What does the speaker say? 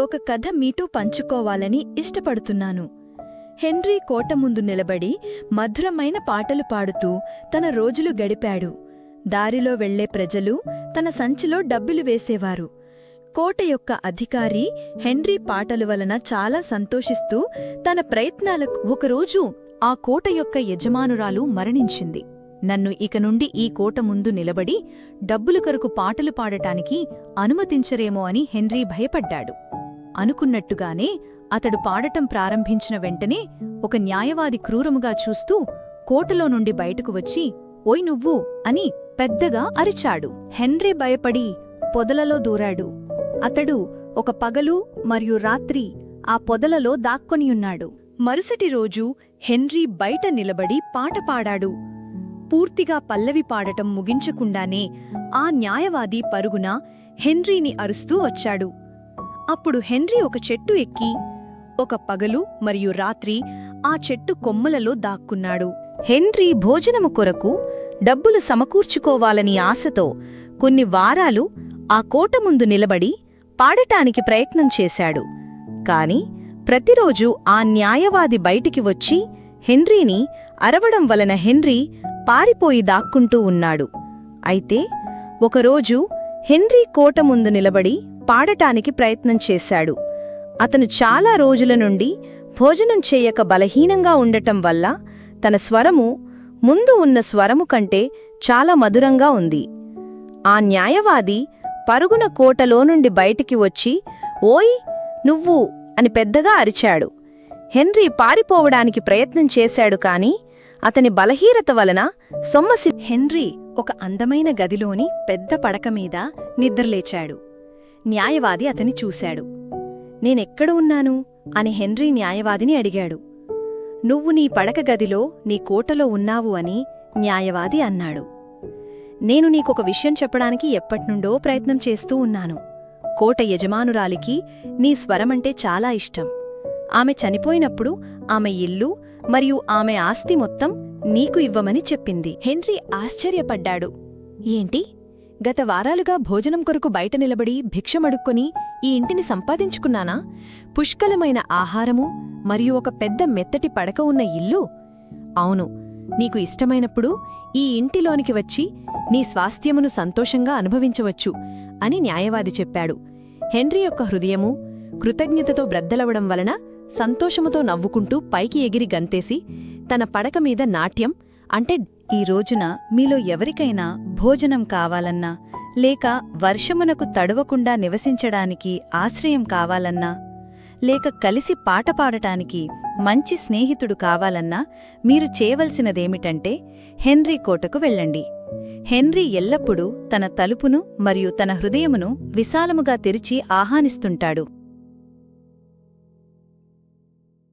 ఒక కథ మీతో పంచుకోవాలని ఇష్టపడుతున్నాను. హెన్రీ కోట ముందు నిలబడి మధురమైన పాటలు పాడుతూ తన రోజులు గడిపాడు. దారిలో వెళ్ళే ప్రజలు తన సంచిలో డబ్బులు వేసేవారు. కోట యొక్క అధికారి హెన్రీ పాటలు వలన చాలా సంతోషిస్తూ తన ప్రయత్నాలకు ఒకరోజు ఆ కోట యొక్క యజమానురాలు మరణించింది. నన్ను ఇక నుండి ఈ కోట ముందు నిలబడి డబ్బులు కొరకు పాటలు పాడటానికి అనుమతించరేమో అని హెన్రీ భయపడ్డాడు. అనుకున్నట్టుగానే అతడు పాడటం ప్రారంభించిన వెంటనే ఒక న్యాయవాది క్రూరముగా చూస్తూ కోటలో నుండి బయటకు వచ్చి ఓయ్ నువ్వు అని పెద్దగా అరిచాడు. హెన్రీ భయపడి పొదలలో దూరాడు. అతడు ఒక పగలు మరియు రాత్రి ఆ పొదలలో దాక్కొనియున్నాడు మరుసటి రోజు హెన్రీ బయట నిలబడి పాట పాడాడు. పూర్తిగా పల్లవి పాడటం ముగించకుండానే ఆ న్యాయవాది పరుగున హెన్రీని అరుస్తూ వచ్చాడు. అప్పుడు హెన్రీ ఒక చెట్టు ఎక్కి ఒక పగలు మరియు రాత్రి ఆ చెట్టు కొమ్మలలో దాక్కున్నాడు. హెన్రీ భోజనము కొరకు డబ్బులు సమకూర్చుకోవాలని ఆశతో కొన్ని వారాలు ఆ కోట ముందు నిలబడి పాడటానికి ప్రయత్నం చేశాడు. కాని ప్రతిరోజు ఆ న్యాయవాది బయటికి వచ్చి హెన్రీని అరవడం వలన హెన్రీ పారిపోయి దాక్కుంటూ ఉన్నాడు. అయితే ఒకరోజు హెన్రీ కోట ముందు నిలబడి పాడటానికి ప్రయత్నం చేశాడు. అతను చాలా రోజుల నుండి భోజనం చేయక బలహీనంగా ఉండటం వల్ల తన స్వరము ముందు ఉన్న స్వరము కంటే చాలా మధురంగా ఉంది. ఆ న్యాయవాది పరుగున కోటలో నుండి బయటికి వచ్చి ఓయ్ నువ్వు అని పెద్దగా అరిచాడు. హెన్రీ పారిపోవడానికి ప్రయత్నం చేశాడు కాని అతని బలహీనత వలన సొమ్మసి హెన్రీ ఒక అందమైన గదిలోని పెద్ద పడక మీద నిద్రలేచాడు. న్యాయవాది అతని చూశాడు. నేనెక్కడ ఉన్నాను? అని హెన్రీ న్యాయవాదిని అడిగాడు. నువ్వు నీ పడక గదిలో నీ కోటలో ఉన్నావు అని న్యాయవాది అన్నాడు. నేను నీకొక విషయం చెప్పడానికి ఎప్పట్నుండో ప్రయత్నం చేస్తూ ఉన్నాను. కోట యజమానురాలికి నీ స్వరమంటే చాలా ఇష్టం. ఆమె చనిపోయినప్పుడు ఆమె ఇల్లు మరియు ఆమె ఆస్తి మొత్తం నీకు ఇవ్వమని చెప్పింది. హెన్రీ ఆశ్చర్యపడ్డాడు. ఏంటి? గత వారాలుగా భోజనం కొరకు బయట నిలబడి భిక్షమడుక్కొని ఈ ఇంటిని సంపాదించుకున్నానా? పుష్కలమైన ఆహారము మరియు ఒక పెద్ద మెత్తటి పడక ఉన్న ఇల్లు? అవును నీకు ఇష్టమైనప్పుడు ఈ ఇంటిలోనికి వచ్చి నీ స్వాస్థ్యమును సంతోషంగా అనుభవించవచ్చు అని న్యాయవాది చెప్పాడు. హెన్రీ యొక్క హృదయము కృతజ్ఞతతో బ్రద్దలవడం వలన సంతోషముతో నవ్వుకుంటూ పైకి ఎగిరి గంతేసి తన పడక మీద నాట్యం అంటే ఈ రోజున మీలో ఎవరికైనా భోజనం కావాలన్నా లేక వర్షమునకు తడవకుండా నివసించడానికి ఆశ్రయం కావాలన్నా లేక కలిసి పాట పాడటానికి మంచి స్నేహితుడు కావాలన్నా మీరు చేయవలసినదేమిటంటే హెన్రీ కోటకు వెళ్ళండి. హెన్రీ ఎల్లప్పుడూ తన తలుపును మరియు తన హృదయమును విశాలముగా తెరిచి ఆహ్వానిస్తుంటాడు.